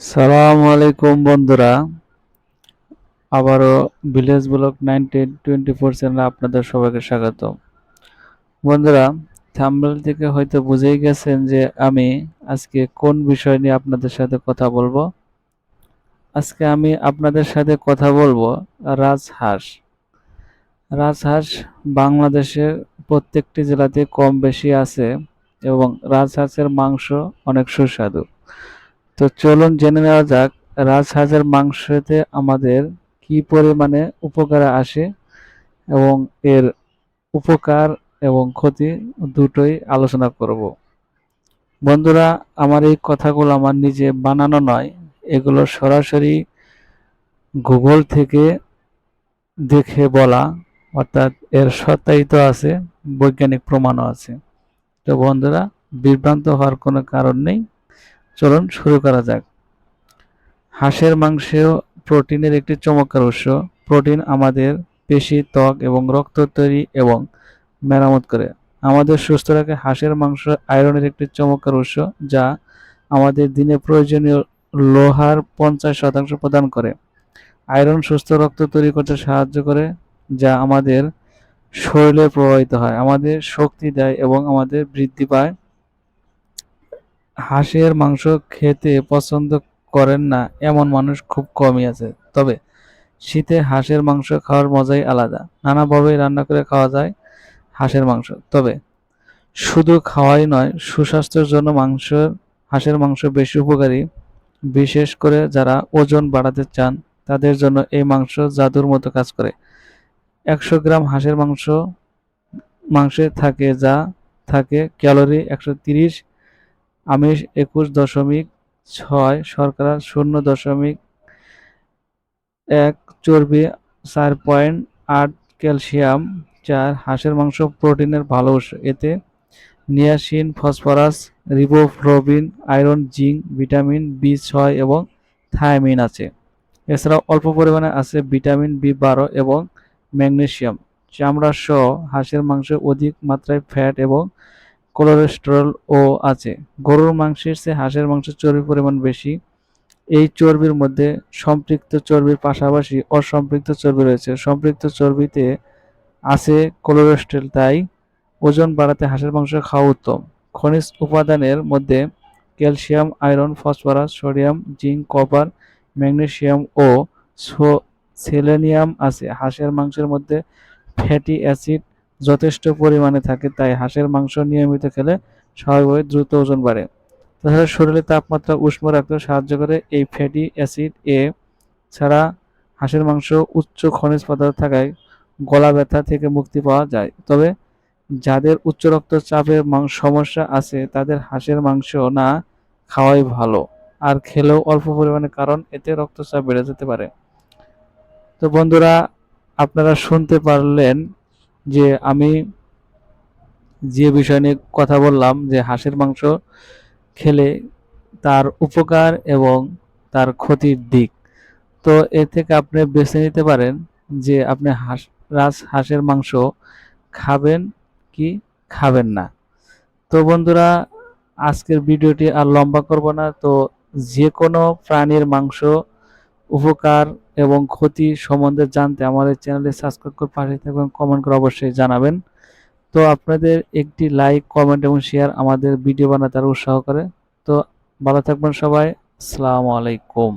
সালাম আলাইকুম বন্ধুরা। আবারও village block nineteen twenty four চ্যানেলে আপনাদের সবাইকে স্বাগত বন্ধুরা থাম্বনেল থেকে হয়তো বুঝেই গেছেন যে আমি আজকে কোন বিষয় নিয়ে আপনাদের সাথে কথা বলব। আজকে আমি আপনাদের সাথে কথা বলব রাজহাঁস। রাজহাঁস বাংলাদেশের প্রত্যেকটি জেলাতে কম বেশি আছে এবং রাজহাঁসের মাংস অনেক সুস্বাদু। তো চলুন জেনে নেওয়া যাক, রাজহাঁসের মাংসতে আমাদের কি পরিমাণে উপকার আসে এবং এর উপকার এবং ক্ষতি দুটোই আলোচনা করব। বন্ধুরা, আমার এই কথাগুলো আমার নিজে বানানো নয়, এগুলো সরাসরি গুগল থেকে দেখে বলা, অর্থাৎ এর সত্যায়িত আছে, বৈজ্ঞানিক প্রমাণও আছে। তো বন্ধুরা, বিভ্রান্ত হওয়ার কোনো কারণ নেই। চলুন শুরু করা যাক। হাঁসের মাংসেও প্রোটিনের একটি চমৎকার উৎস। প্রোটিন আমাদের পেশি, ত্বক এবং রক্ত তৈরি এবং মেরামত করে। আমাদের সুস্থ রাখে হাঁসের মাংস আয়রনের একটি চমৎকার উৎস যা আমাদের দিনে প্রয়োজনীয় লোহার পঞ্চাশ শতাংশ প্রদান করে। আয়রন সুস্থ রক্ত তৈরি করতে সাহায্য করে, যা আমাদের শরীরে প্রবাহিত হয়, আমাদের শক্তি দেয় এবং আমাদের বৃদ্ধি পায়। হাঁসের মাংস খেতে পছন্দ করেন না, এমন মানুষ খুব কমই আছে। তবে শীতে হাঁসের মাংস খাওয়ার মজাই আলাদা। নানাভাবেই রান্না করে খাওয়া যায় হাঁসের মাংস। তবে শুধু খাওয়াই নয়, সুস্বাস্থ্যের জন্য মাংসের, হাঁসের মাংস বেশি উপকারী। বিশেষ করে যারা ওজন বাড়াতে চান, তাদের জন্য এই মাংস জাদুর মতো কাজ করে। একশো গ্রাম হাঁসের মাংস, মাংসে থাকে যা থাকে ক্যালোরি একশো তিরিশ আমিষ একুশ দশমিক ছয়, শর্করা শূন্য দশমিক এক, চর্বি চার পয়েন্ট আট ক্যালসিয়াম, চার, হাঁসের মাংস প্রোটিনের ভালো উৎস। এতে niacin, phosphorus riboflavin iron, zinc, vitamin B ছয় এবং থায়ামিন আছে। এছাড়াও অল্প পরিমাণে আছে ভিটামিন বি বারো এবং ম্যাগনেশিয়াম চামড়া সহ হাঁসের মাংসে অধিক মাত্রায় ফ্যাট এবং কোলেস্টেরল ও আছে। গরুর মাংসের চেয়ে হাঁসের মাংসের চর্বির পরিমাণ বেশি। এই চর্বির মধ্যে সম্পৃক্ত চর্বির পাশাপাশি অসম্পৃক্ত চর্বি রয়েছে। সম্পৃক্ত চর্বিতে আছে কোলেস্টেরল, তাই ওজন বাড়াতে হাঁসের মাংস খাওয়া উত্তম। খনিজ উপাদানের মধ্যে calcium, iron, phosphorus, sodium, zinc, copper, magnesium ও সেলেনিয়াম আছে। হাঁসের মাংসের মধ্যে ফ্যাটি অ্যাসিড যথেষ্ট পরিমাণে থাকে, তাই হাঁসের মাংস নিয়মিত খেলে স্বাভাবিকভাবে দ্রুত ওজন বাড়ে। তাছাড়া শরীরের তাপমাত্রা উষ্ণ রাখতে সাহায্য করে। এই ফ্যাটি অ্যাসিড এ ছাড়া হাঁসের মাংস উচ্চ খনিজ পদার্থ থাকায় গলা ব্যথা থেকে মুক্তি পাওয়া যায়। তবে যাদের উচ্চ রক্তচাপের সমস্যা আছে, তাদের হাঁসের মাংস না খাওয়াই ভালো। আর খেলেও অল্প পরিমাণে, কারণ এতে রক্তচাপ বেড়ে যেতে পারে। তো বন্ধুরা, আপনারা শুনতে পারলেন যে আমি যে বিষয় নিয়ে কথা বললাম, যে হাঁসের মাংস খেলে তার উপকার এবং তার ক্ষতির দিক। তো এ থেকে আপনি বেছে নিতে পারেন যে আপনি হাঁস, রাজ হাঁসের মাংস খাবেন কি খাবেন না। তো বন্ধুরা, আজকের ভিডিওটি আর লম্বা করব না। তো যে কোনো প্রাণীর মাংস উপকার এবং ক্ষতি সম্বন্ধে জানতে আমাদের চ্যানেলে সাবস্ক্রাইব করে পাশে থাকবেন কমেন্ট করে অবশ্যই জানাবেন। তো আপনাদের একটি লাইক কমেন্ট এবং শেয়ার আমাদের ভিডিও বানাতে আরও উৎসাহ করে। তো ভালো থাকবেন সবাই, আসসালামু আলাইকুম।